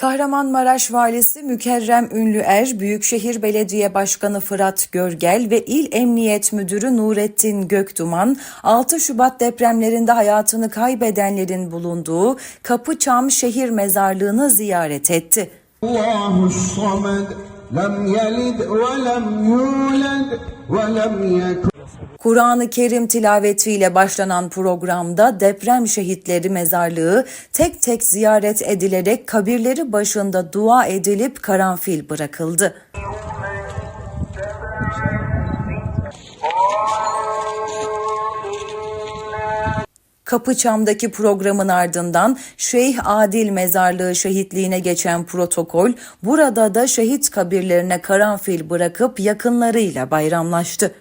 Kahramanmaraş Valisi Mükerrem Ünlüer, Büyükşehir Belediye Başkanı Fırat Görgel ve İl Emniyet Müdürü Nurettin Gökduman, 6 Şubat depremlerinde hayatını kaybedenlerin bulunduğu Kapıçam Şehir Mezarlığı'nı ziyaret etti. Allahu Kur'an-ı Kerim tilavetiyle başlanan programda deprem şehitleri mezarlığı tek tek ziyaret edilerek kabirleri başında dua edilip karanfil bırakıldı. Kapı Kapıçam'daki programın ardından Şeyh Adil Mezarlığı şehitliğine geçen protokol burada da şehit kabirlerine karanfil bırakıp yakınlarıyla bayramlaştı.